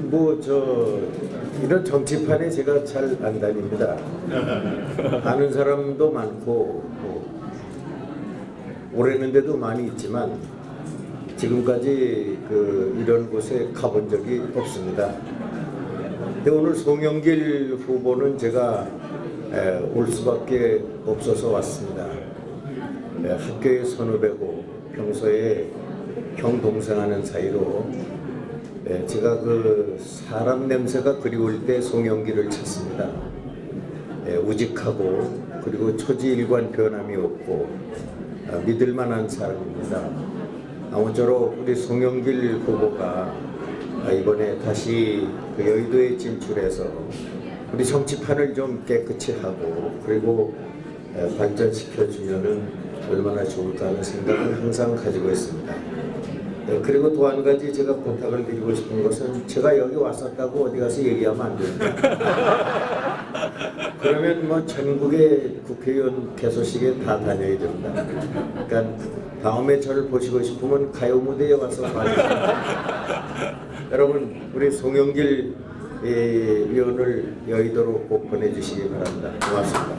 뭐 저 이런 정치판에 제가 잘 안 다닙니다. 아는 사람도 많고 뭐 오래는데도 많이 있지만 지금까지 그 이런 곳에 가본 적이 없습니다. 근데 오늘 송영길 후보는 제가 에, 올 수밖에 없어서 왔습니다. 에, 학교의 선후배고 평소에 형 동생하는 사이로 에, 제가 그 사람 냄새가 그리울 때 송영길을 찾습니다. 에, 우직하고 그리고 초지일관 변함이 없고 아, 믿을 만한 사람입니다. 아무쪼록 우리 송영길 후보가 아, 이번에 다시 그 여의도에 진출해서 우리 정치판을 좀 깨끗이 하고 그리고 주면은 얼마나 좋을까 하는 생각을 항상 가지고 있습니다. 네, 그리고 또 한 가지 제가 부탁을 드리고 싶은 것은 제가 여기 왔었다고 어디 가서 얘기하면 안 됩니다. 그러면 뭐 전국의 국회의원 개소식에 다 다녀야 됩니다. 그러니까 다음에 저를 보시고 싶으면 가요 무대에 와서 봐주세요. 여러분 우리 송영길 예, 의원을 여의도로 꼭 보내주시기 바랍니다. 고맙습니다.